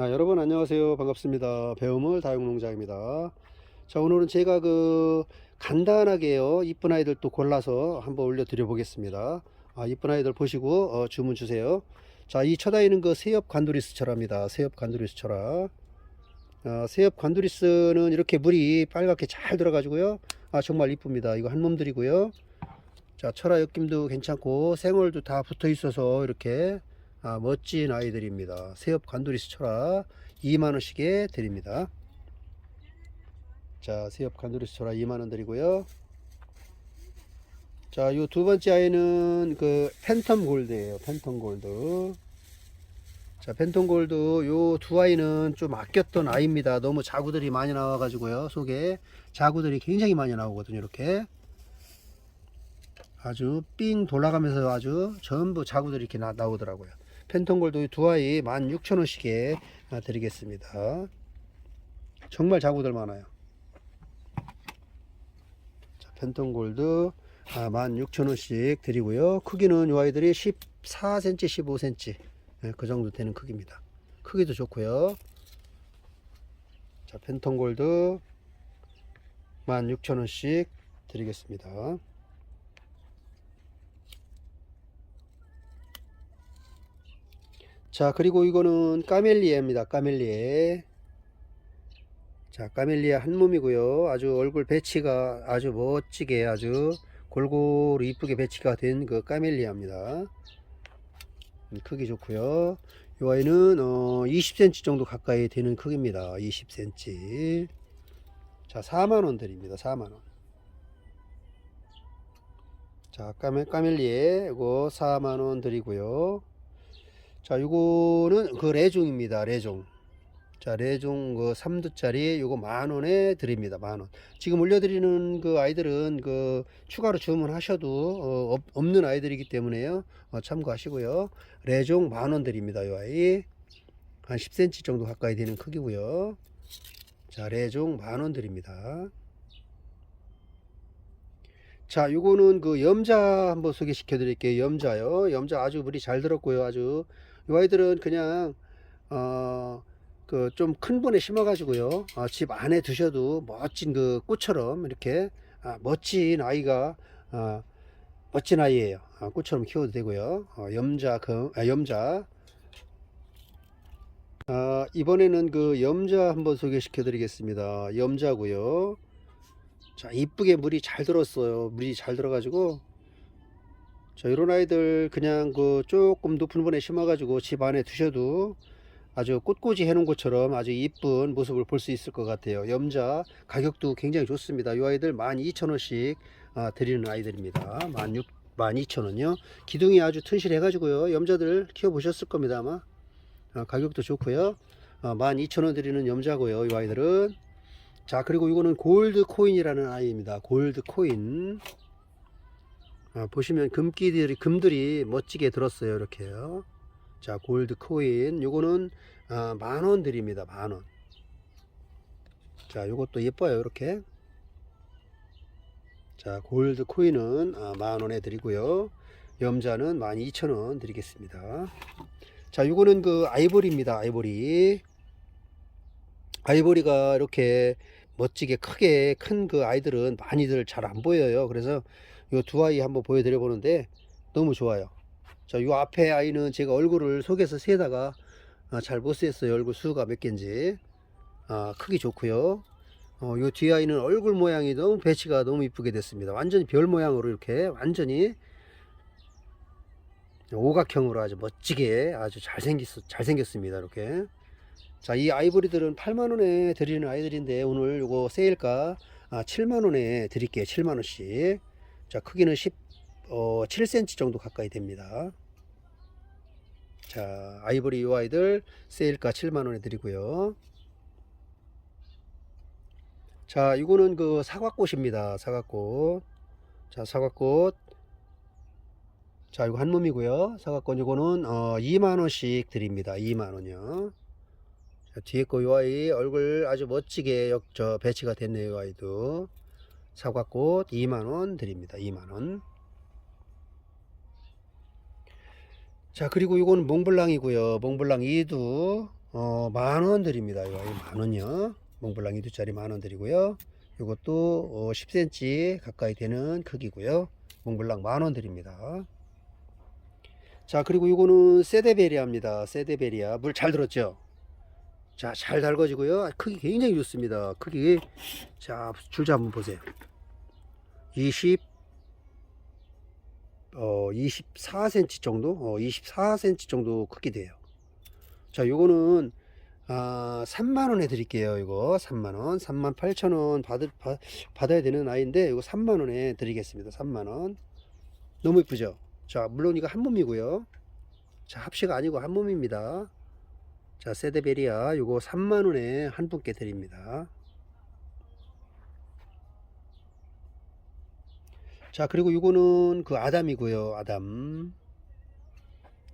아, 여러분 안녕하세요. 반갑습니다. 배우물 다육농장입니다. 자 오늘은 제가 그 간단하게요. 이쁜 아이들 또 골라서 한번 올려 드려 보겠습니다. 아, 이쁜 아이들 보시고 어, 주문 주세요. 자이첫 아이는 그 세엽 관두리스 철화입니다. 세엽 관두리스 철화 아, 세엽 관두리스는 이렇게 물이 빨갛게 잘 들어가지고요. 아 정말 이쁩니다. 이거 한 몸들이고요. 자 철화 엮임도 괜찮고 생얼도 다 붙어 있어서 이렇게 아, 멋진 아이들입니다. 새엽 관두리스 철화 2만원씩에 드립니다. 자, 새엽 관두리스 철화 2만원 드리고요. 자, 요 두 번째 아이는 그 팬텀 골드예요. 팬텀 골드. 자, 팬텀 골드 요 두 아이는 좀 아꼈던 아이입니다. 너무 자구들이 많이 나와 가지고요. 속에 자구들이 굉장히 많이 나오거든요. 이렇게. 아주 삥 돌아가면서 아주 전부 자구들이 이렇게 나, 나오더라고요. 팬톤골드 두 아이 16,000원씩에 드리겠습니다. 정말 자구들 많아요. 자, 팬톤골드 아, 16,000원씩 드리고요. 크기는 이 아이들이 14cm, 15cm 네, 그 정도 되는 크기입니다. 크기도 좋고요. 자, 팬톤 골드 16,000원씩 드리겠습니다. 자 그리고 이거는 까멜리에입니다. 까멜리에. 자 까멜리에 한 몸이고요. 아주 얼굴 배치가 아주 멋지게 아주 골고루 이쁘게 배치가 된 그 까멜리아입니다. 음, 크기 좋고요. 이 아이는 어 20cm 정도 가까이 되는 크기입니다. 20cm 자 4만 원 드립니다. 4만 원. 자 까멜, 까멜리에 이거 4만 원 드리고요 자, 요거는 그 레종입니다. 레종. 자, 레종 그 3두짜리 요거 만 원에 드립니다. 만 원. 지금 올려드리는 그 아이들은 그 추가로 주문하셔도 어, 없, 없는 아이들이기 때문에요. 어, 참고하시고요. 레종 만 원 드립니다. 요 아이. 한 10cm 정도 가까이 되는 크기고요. 자, 레종 만 원 드립니다. 자, 요거는 그 염자 한번 소개시켜 드릴게요. 염자요. 염자 아주 물이 잘 들었고요. 아주 이 아이들은 그냥 어 그 좀 큰 분에 심어 가지고요. 어, 집 안에 두셔도 멋진 그 꽃처럼 이렇게 아, 멋진 아이가 아, 멋진 아이예요. 아, 꽃처럼 키워도 되고요. 어, 염자 그 아, 염자. 아, 이번에는 그 염자 한번 소개시켜 드리겠습니다. 염자고요. 자 이쁘게 물이 잘 들었어요. 물이 잘 들어 가지고 자, 이런 아이들 그냥 그 조금 높은 분에 심어 가지고 집 안에 두셔도 아주 꽃꽂이 해놓은 것처럼 아주 이쁜 모습을 볼 수 있을 것 같아요. 염자 가격도 굉장히 좋습니다. 이 아이들 12,000원씩 아, 드리는 아이들입니다. 16, 12,000원요. 기둥이 아주 튼실해 가지고요. 염자들 키워 보셨을 겁니다. 아마 아, 가격도 좋고요. 아, 12,000원 드리는 염자고요. 이 아이들은 자 그리고 이거는 골드 코인이라는 아이입니다. 골드 코인 아, 보시면 금기들이 금들이 멋지게 들었어요 이렇게요. 자 골드 코인. 요거는 아, 만원 드립니다 만원. 자 요것도 예뻐요 이렇게. 자 골드 코인은 아, 만원에 드리고요. 염자는 12,000원 드리겠습니다. 자 요거는 그 아이보리입니다 아이보리. 아이보리가 이렇게 멋지게 크게 큰 그 아이들은 많이들 잘 안 보여요. 그래서 요두 아이 한번 보여드려 보는데 너무 좋아요. 자 요 앞에 아이는 제가 얼굴을 속에서 세다가 아, 잘못 셌어요. 얼굴 수가 몇 개인지. 아, 크기 좋고요. 어, 요 뒤에 아이는 얼굴 모양이 너무 배치가 너무 이쁘게 됐습니다. 완전히 별 모양으로 이렇게 완전히 오각형으로 아주 멋지게 아주 잘생겼, 잘생겼습니다 이렇게. 자 이 아이보리들은 8만원에 드리는 아이들인데 오늘 요거 세일가 아, 7만원에 드릴게요. 7만원씩 자, 크기는 10, 어, 7cm 정도 가까이 됩니다. 자, 아이보리 이 아이들 세일가 7만원에 드리고요. 자, 이거는 그 사과꽃입니다. 사과꽃. 자, 사과꽃. 자, 이거 한 몸이고요. 사과꽃 이거는 어, 2만원씩 드립니다. 2만원이요. 자, 뒤에 거이 아이 얼굴 아주 멋지게 역, 저 배치가 됐네요. 이 아이도. 사과꽃 2만원 드립니다 2만원 자 그리고 이거는 몽블랑이고요 몽블랑 2두 어, 만원 드립니다. 이거 만원요. 몽블랑 2두짜리 만원 드리고요. 이것도 어, 10cm 가까이 되는 크기고요. 몽블랑 만원 드립니다. 자, 그리고 이거는 세데베리아입니다. 세데베리아. 물 잘 들었죠? 자, 잘 달궈지고요. 아, 크기 굉장히 좋습니다. 크기. 자, 줄자 한번 보세요. 20, 어, 24cm 정도? 어, 24cm 정도 크기 돼요. 자, 요거는, 아, 3만원에 드릴게요. 이거 3만원. 3만 8천원 받을, 받, 받아야 되는 아이인데, 이거 3만원에 드리겠습니다. 3만원. 너무 이쁘죠? 자, 물론 이거 한 몸이고요. 자, 합시가 아니고 한 몸입니다. 자, 세데베리아 요거 3만원에 한 분께 드립니다. 자, 그리고 요거는 그 아담이고요. 아담.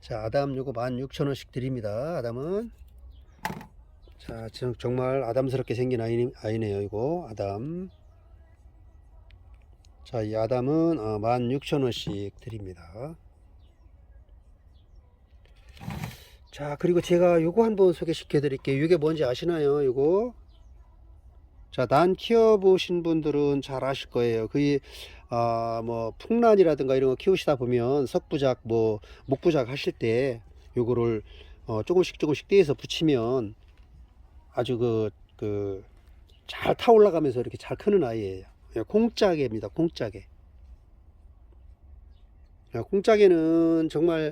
자, 아담 요거 16,000원씩 드립니다. 아담은. 자, 정- 정말 아담스럽게 생긴 아이, 아이네요. 이거 아담. 자, 이 아담은 어, 16,000원씩 드립니다. 자, 그리고 제가 요거 한번 소개시켜 드릴게요. 이게 뭔지 아시나요? 요거. 자, 난 키워보신 분들은 잘 아실 거예요. 그, 아, 뭐, 풍란이라든가 이런 거 키우시다 보면 석부작, 뭐, 목부작 하실 때 요거를 어, 조금씩 조금씩 떼서 붙이면 아주 그, 그, 잘 타 올라가면서 이렇게 잘 크는 아이예요. 예, 콩짜개입니다. 콩짜개. 야, 공짜게는 정말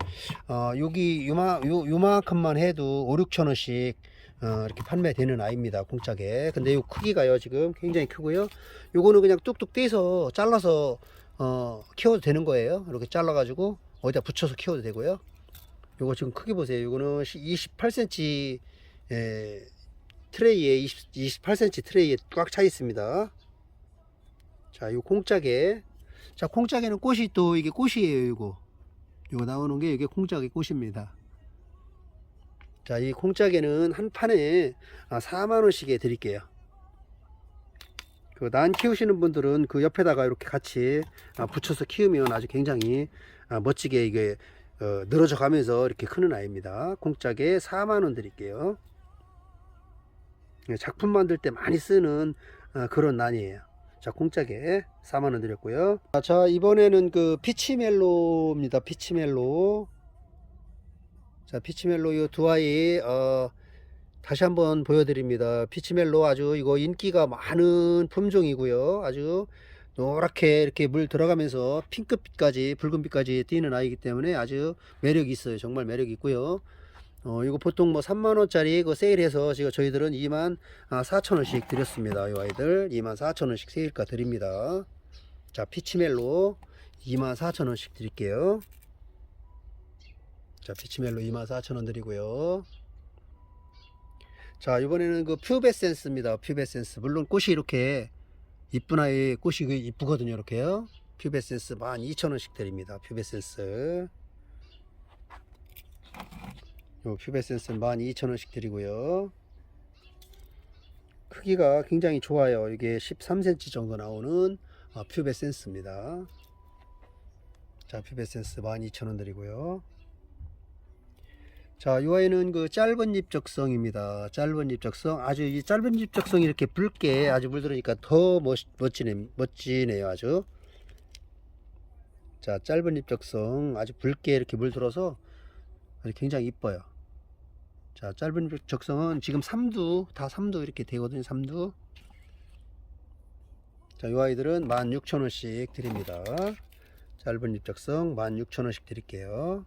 어, 여기 요마, 요, 요만큼만 해도 5, 6천 원씩 어, 이렇게 판매되는 아이입니다. 공짜게. 근데 요 크기가요 지금 굉장히 크고요. 요거는 그냥 뚝뚝 떼서 잘라서 어, 키워도 되는 거예요. 이렇게 잘라 가지고 어디다 붙여서 키워도 되고요. 요거 지금 크기 보세요. 요거는 28cm 에, 트레이에 20, 28cm 트레이에 꽉 차 있습니다. 자, 요 공짜게. 자, 콩짝에는 꽃이 또 이게 꽃이에요, 이거. 이거 나오는 게 이게 콩짝의 꽃입니다. 자, 이 콩짝에는 한 판에 4만원씩에 드릴게요. 그 난 키우시는 분들은 그 옆에다가 이렇게 같이 아, 붙여서 키우면 아주 굉장히 아, 멋지게 이게 어, 늘어져 가면서 이렇게 크는 아이입니다. 콩짝에 4만원 드릴게요. 예, 작품 만들 때 많이 쓰는 어, 그런 난이에요. 자, 공짜게 4만원 드렸고요. 아, 자, 이번에는 그 피치멜로입니다. 피치멜로. 자, 피치멜로 이 두 아이, 어, 다시 한번 보여드립니다. 피치멜로 아주 이거 인기가 많은 품종이고요. 아주 노랗게 이렇게 물 들어가면서 핑크빛까지, 붉은빛까지 띄는 아이기 때문에 아주 매력이 있어요. 정말 매력이 있고요. 어, 이거 보통 뭐 3만원짜리 그 세일해서 지금 저희들은 2만 4천원씩 드렸습니다. 이 아이들 2만 4천원씩 세일가 드립니다. 자, 피치멜로 2만 4천원씩 드릴게요. 자, 피치멜로 2만 4천원 드리고요. 자, 이번에는 그 퓨베센스입니다. 퓨베센스. 물론 꽃이 이렇게 이쁜 아이 꽃이 그 이쁘거든요. 이렇게요. 퓨베센스 12,000원씩 드립니다. 퓨베센스. 요 퓨베센스 12,000원씩 드리고요. 크기가 굉장히 좋아요. 이게 13cm 정도 나오는 어, 퓨베센스입니다. 자, 퓨베센스 12,000원 드리고요. 자, 이 아이는 그 짧은 잎적성입니다. 짧은 잎적성. 아주 이 짧은 잎적성이 이렇게 붉게 아주 물들으니까 더 멋, 멋지네, 멋지네요. 아주. 자, 짧은 잎적성. 아주 붉게 이렇게 물들어서 아주 굉장히 이뻐요. 자, 짧은 적성은 지금 3두, 다 3두 이렇게 되거든요, 3두. 자, 이 아이들은 16,000원씩 드립니다. 짧은 입적성 16,000원씩 드릴게요.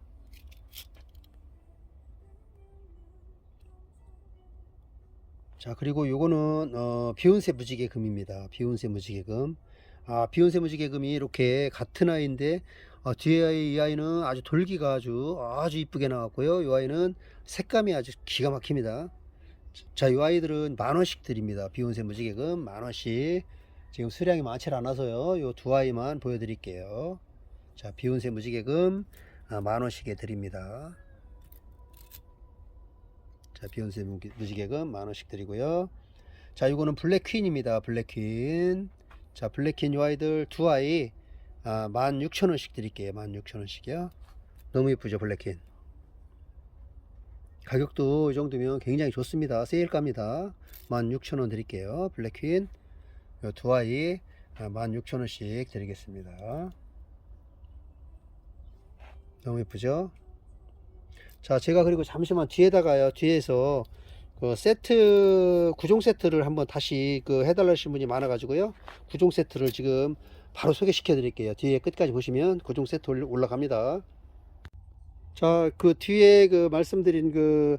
자, 그리고 요거는, 어, 비욘세 무지개금입니다. 비욘세 무지개금. 아, 비욘세 무지개금이 이렇게 같은 아이인데, 어, 뒤에 이 아이는 아주 돌기가 아주 아주 이쁘게 나왔고요. 이 아이는 색감이 아주 기가 막힙니다. 자, 이 아이들은 만 원씩 드립니다. 비욘세 무지개금 만 원씩. 지금 수량이 많지 않아서요. 요 두 아이만 보여드릴게요. 자, 비욘세 무지개금 아, 만 원씩에 드립니다. 자, 비욘세 무지개금 만 원씩 드리고요. 자, 이거는 블랙퀸입니다. 블랙퀸. 자, 블랙퀸 요 아이들 두 아이 아, 16,000원씩 드릴게요. 16,000원씩이요. 너무 예쁘죠, 블랙퀸. 가격도 이 정도면 굉장히 좋습니다. 세일가입니다. 16,000원 드릴게요. 블랙퀸 요두 아이 16,000원씩 드리겠습니다. 너무 예쁘죠? 자, 제가 그리고 잠시만 뒤에다가요. 뒤에서 그 세트 구종 세트를 한번 다시 그 해달라신 분이 많아가지고요. 구종 세트를 지금 바로 소개시켜 드릴게요. 뒤에 끝까지 보시면 구종 세트 올라- 올라갑니다. 자, 그 뒤에 그 말씀드린 그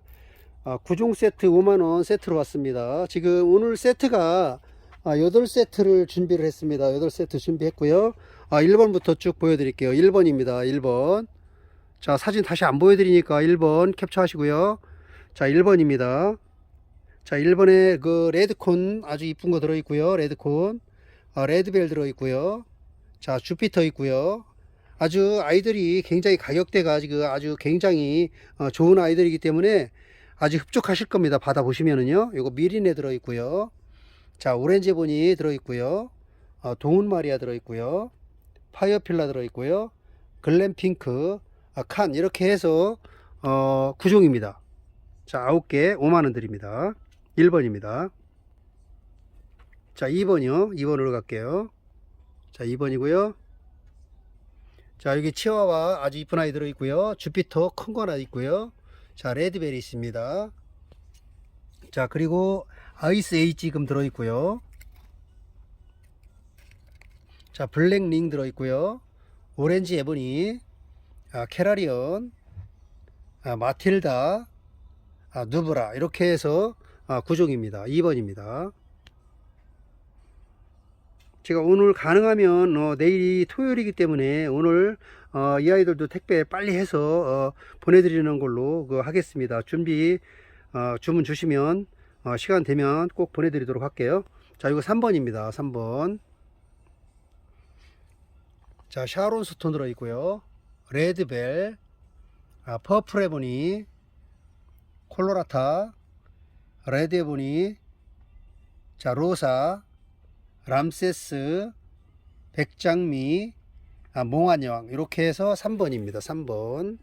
아, 구종 세트 5만원 세트로 왔습니다. 지금 오늘 세트가 아, 8세트를 준비를 했습니다. 8세트 준비했고요. 아, 1번부터 쭉 보여드릴게요. 1번입니다. 1번. 자, 사진 다시 안 보여드리니까 1번 캡처 하시고요. 자, 1번입니다. 자, 1번에 그 레드콘 아주 이쁜 거 들어있고요. 레드콘. 아, 레드벨 들어있고요. 자, 주피터 있고요. 아주 아이들이 굉장히 가격대가 지금 아주 굉장히 어, 좋은 아이들이기 때문에 아주 흡족하실 겁니다. 받아보시면은요. 요거 미린에 들어있고요. 자, 오렌지 본이 들어있고요. 어, 동운 마리아 들어있고요. 파이어필라 들어있고요. 글램핑크, 아, 칸 이렇게 해서 어, 9종입니다. 자, 9개 5만원 드립니다. 1번입니다. 자, 2번이요. 2번으로 갈게요. 자, 2번이고요. 자, 여기 치와와 아주 이쁜 아이 들어있고요. 주피터 큰 거 하나 있고요. 자, 레드벨이 있습니다. 자, 그리고 아이스 에이 지금 들어있고요. 자, 블랙 링 들어있고요. 오렌지 에보니, 아, 캐라리언, 아, 마틸다, 아, 누브라 이렇게 해서 아, 9종입니다. 2번입니다. 제가 오늘 가능하면 어, 내일이 토요일이기 때문에 오늘 어, 이 아이들도 택배 빨리 해서 어, 보내드리는 걸로 그 하겠습니다. 준비 어, 주문 주시면 어, 시간 되면 꼭 보내드리도록 할게요. 자 이거 3번입니다. 3번 자 샤론 스톤 들어있고요. 레드벨 아, 퍼플 에보니 콜로라타 레드 에보니 자 로사 람세스, 백장미, 아, 몽환여왕 이렇게 해서 3번입니다. 3번.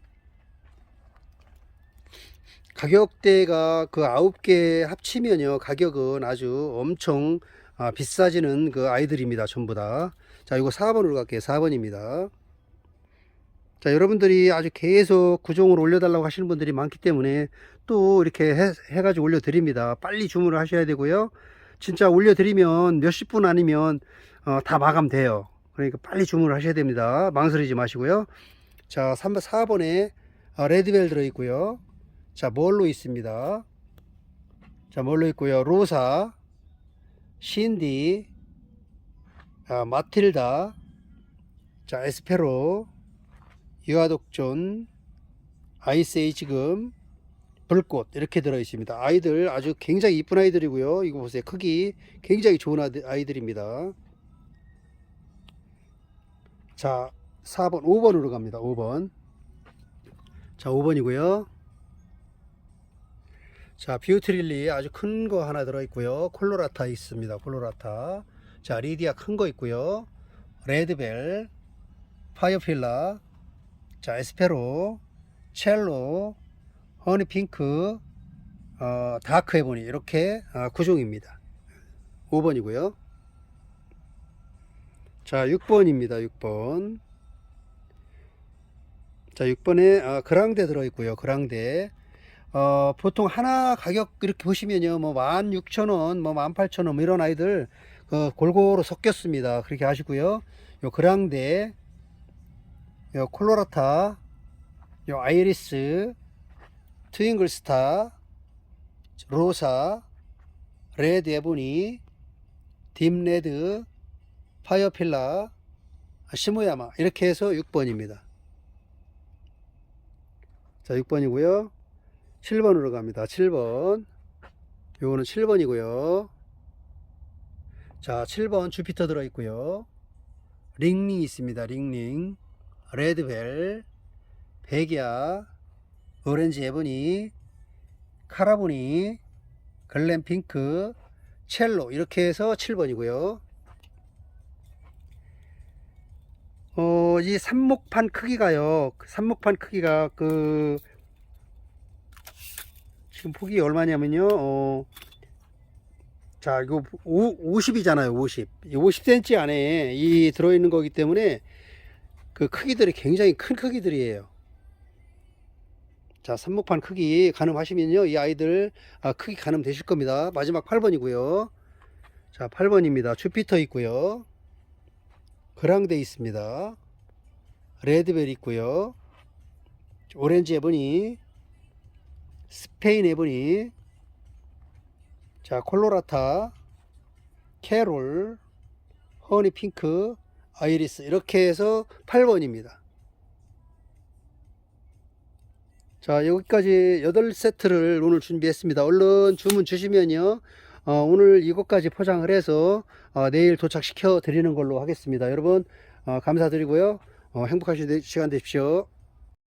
가격대가 그 9개 합치면요. 가격은 아주 엄청 아, 비싸지는 그 아이들입니다. 전부 다. 자, 이거 4번으로 갈게요. 4번입니다. 자, 여러분들이 아주 계속 구종을 올려달라고 하시는 분들이 많기 때문에 또 이렇게 해, 해가지고 올려드립니다. 빨리 주문을 하셔야 되고요. 진짜 올려드리면 몇십 분 아니면 어, 다 마감돼요. 그러니까 빨리 주문을 하셔야 됩니다. 망설이지 마시고요. 자, 3번, 4번에 어, 레드벨 들어있고요. 자, 뭘로 있습니다. 자, 뭘로 있고요. 로사, 신디, 아, 마틸다, 자, 에스페로, 유아독존, 아이스에이 지금, 불꽃 이렇게 들어 있습니다. 아이들 아주 굉장히 이쁜 아이들이고요. 이거 보세요. 크기 굉장히 좋은 아이들- 아이들입니다. 자, 4번, 5번으로 갑니다. 5번. 자, 5번이고요. 자, 비오트릴리 아주 큰 거 하나 들어 있고요. 콜로라타 있습니다. 콜로라타. 자, 리디아 큰 거 있고요. 레드벨, 파이어필라, 자, 에스페로, 첼로, 허니 핑크, 어, 다크 에보니 이렇게 아, 9종입니다. 5번이고요. 자, 6번입니다. 6번. 자, 6번에 아, 그랑데 들어 있고요. 그랑데. 어, 보통 하나 가격 이렇게 보시면요. 뭐 16,000원, 뭐 18,000원 뭐 이런 아이들 그 골고루 섞였습니다. 그렇게 하시고요. 요 그랑데 요 콜로라타 요 아이리스 트윙글스타, 로사, 레드 에보니, 딥레드, 파이어필라, 시모야마 이렇게 해서 6번입니다. 자 6번이고요. 7번으로 갑니다. 7번 요거는 7번이고요. 자 7번 주피터 들어있고요. 링링 있습니다. 링링 레드벨 백야 오렌지 에보니, 카라보니, 글램핑크, 첼로 이렇게 해서 7번이고요. 어, 이 삽목판 크기가요. 그 삽목판 크기가 그 지금 폭이 얼마냐면요. 어, 자, 이거 50이잖아요. 50. 50cm 안에 이 들어있는 거기 때문에 그 크기들이 굉장히 큰 크기들이에요. 자, 삽목판 크기 가늠하시면요. 이 아이들 아, 크기 가늠 되실 겁니다. 마지막 8번이고요. 자, 8번입니다. 주피터 있고요. 그랑데 있습니다. 레드벨 있고요. 오렌지 에보니, 스페인 에보니, 자, 콜로라타, 캐롤, 허니 핑크, 아이리스 이렇게 해서 8번입니다. 자, 여기까지 8세트를 오늘 준비했습니다. 얼른 주문 주시면요. 어, 오늘 이것까지 포장을 해서 어, 내일 도착시켜 드리는 걸로 하겠습니다. 여러분 어, 감사드리고요. 어, 행복하신 시간 되십시오.